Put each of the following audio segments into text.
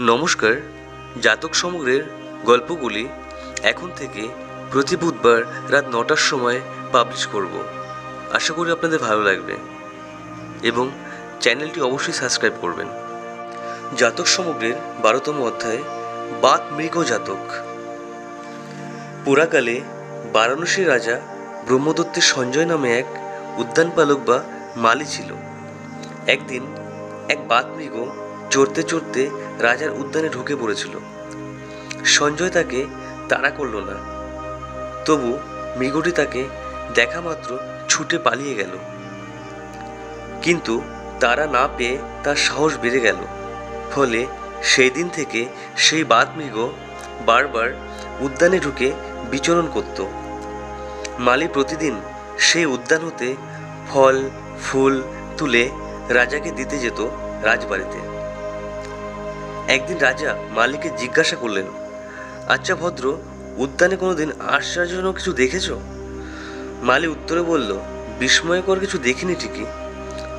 নমস্কার, জাতক সমগ্রের গল্পগুলি এখন থেকে প্রতি বুধবার রাত নটার সময় পাবলিশ করব। আশা করি আপনাদের ভালো লাগবে এবং চ্যানেলটি অবশ্যই সাবস্ক্রাইব করবেন। জাতক সমগ্রের বারোতম অধ্যায়, বাত মৃগ জাতক। পুরাকালে বারাণসীর রাজা ব্রহ্মদত্তের সঞ্জয় নামে এক উদ্যানপালক বা মালি ছিল। একদিন এক বাত মৃগ চড়তে চড়তে রাজার উদ্যানে ঢুকে পড়েছিল। সঞ্জয় তাকে তাড়া করল না। তবু মৃগটি তাকে দেখা মাত্র ছুটে পালিয়ে গেল। কিন্তু তারা না পেয়ে তার সাহস বেড়ে গেল। ফলে সেই দিন থেকে সেই বাত মৃগ বারবার উদ্যানে ঢুকে বিচরণ করত। মালি প্রতিদিন সেই উদ্যান হতে ফল, ফুল তুলে রাজাকে দিতে যেত রাজবাড়িতে। একদিন রাজা মালিকে জিজ্ঞাসা করলেন আচ্ছা ভদ্র, উদ্যানে কোনোদিন আশ্চর্যজনক কিছু দেখেছ? মালি উত্তরে বলল, বিস্ময়কর কিছু দেখিনি ঠিকই।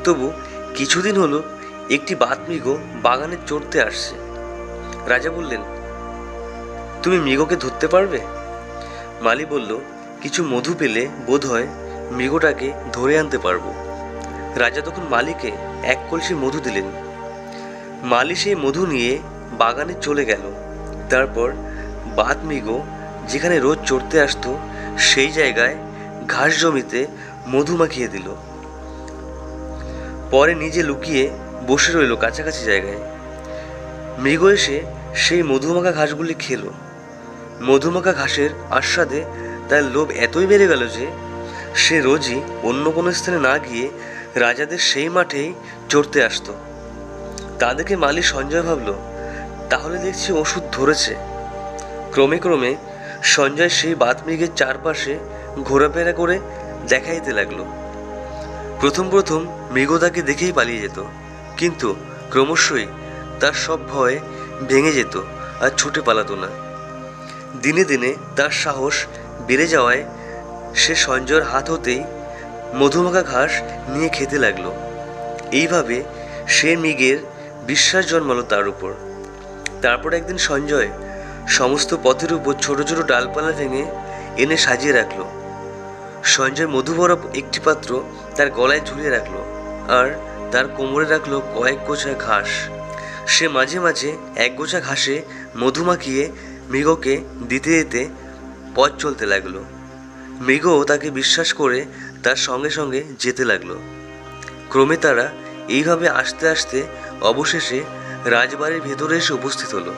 তবু কিছুদিন হলো একটি বাতমৃগ বাগানে চড়তে আসছে। রাজা বললেন, তুমি মৃগকে ধরতে পারবে? মালি বলল, কিছু মধু পেলে বোধ হয় মৃগটাকে ধরে আনতে পারব। রাজা তখন মালিকে এক কলসি মধু দিলেন। মালি সেই মধু নিয়ে বাগানে চলে গেল। তারপর বাত মৃগ যেখানে রোজ চড়তে আসতো, সেই জায়গায় ঘাস জমিতে মধু মাখিয়ে দিল। পরে নিজে লুকিয়ে বসে রইল কাছাকাছি জায়গায়। মৃগ এসে সেই মধুমাখা ঘাসগুলি খেল। মধুমাখা ঘাসের আস্বাদে তার লোভ এতই বেড়ে গেল যে, সে রোজই অন্য কোনো স্থানে না গিয়ে রাজাদের সেই মাঠেই চড়তে আসতো। তা দেখে মালি সঞ্জয় ভাবল, তাহলে দেখছি ওষুধ ধরেছে। ক্রমে ক্রমে সঞ্জয় সেই বাতমৃগের চারপাশে ঘোরাফেরা করে দেখাইতে লাগল। প্রথম প্রথম মৃগ তাকে দেখেই পালিয়ে যেত, কিন্তু ক্রমশই তার সব ভয় ভেঙে যেত আর ছুটে পালাতো না। দিনে দিনে তার সাহস বেড়ে যাওয়ায় সে সঞ্জয়ের হাত হতেই মধুমাখা ঘাস নিয়ে খেতে লাগল। এইভাবে সে মৃগের বিশ্বাস জন্মালো তার উপর। তারপর একদিন সঞ্জয় সমস্ত পথের উপর ছোট ছোট ডালপালা ভেঙে এনে সাজিয়ে রাখল। সঞ্জয় মধু বরফ একটি পাত্র তার গলায় ঝুলিয়ে রাখল আর তার কোমরে রাখল কয়েক গোছা ঘাস। সে মাঝে মাঝে এক গোছা ঘাসে মধু মাখিয়ে মৃগকে দিতে দিতে পথ চলতে লাগল। মৃগও তাকে বিশ্বাস করে তার সঙ্গে সঙ্গে যেতে লাগল। ক্রমে তারা এইভাবে আস্তে আস্তে অবশেষে রাজবাড়ির ভেতরে এসে উপস্থিত হলো।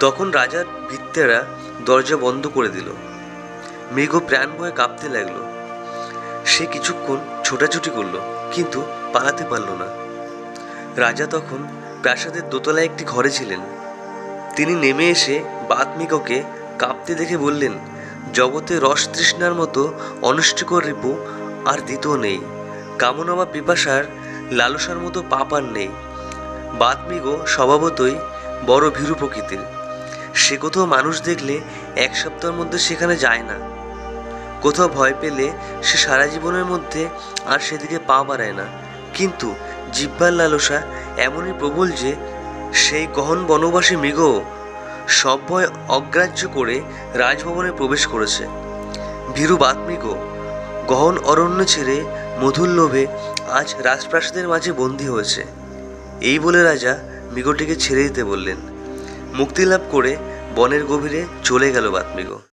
তখন রাজার ভিত্তেরা দরজা বন্ধ করে দিল। মৃগ প্রাণ ভয়ে কাঁপতে লাগল। সে কিছুক্ষণ ছোটাছুটি করল, কিন্তু পালাতে পারল না। রাজা তখন প্রাসাদের দোতলায় একটি ঘরে ছিলেন। তিনি নেমে এসে বাতমিককে কাঁপতে দেখে বললেন, জগতে রস তৃষ্ণার মতো অনিষ্টকর রিপু আর দ্বিতীয় নেই। কামনা বা পিপাসার লালসার মতো পাপ আর নেই। বাতমিগো স্বভাবতই বড় ভীরু প্রকৃতির। সে কোথাও মানুষ দেখলে এক সপ্তাহের মধ্যে সেখানে যায় না। কোথাও ভয় পেলে সে সারা জীবনের মধ্যে আর সেদিকে পা বাড়ায় না। কিন্তু জিব্বার লালসা এমনই প্রবল যে সেই গহন বনবাসী মৃগ সব ভয় অগ্রাহ্য করে রাজভবনে প্রবেশ করেছে। ভীরু বাতমৃগ গহন অরণ্য ছেড়ে মধুর লোভে আজ রাজপ্রাসাদের মাঝে বন্দী হয়েছে। এই বলে রাজা মৃগটিকে ছেড়ে দিতে বললেন। মুক্তিলাভ করে বনের গভীরে চলে গেল বাতমৃগ।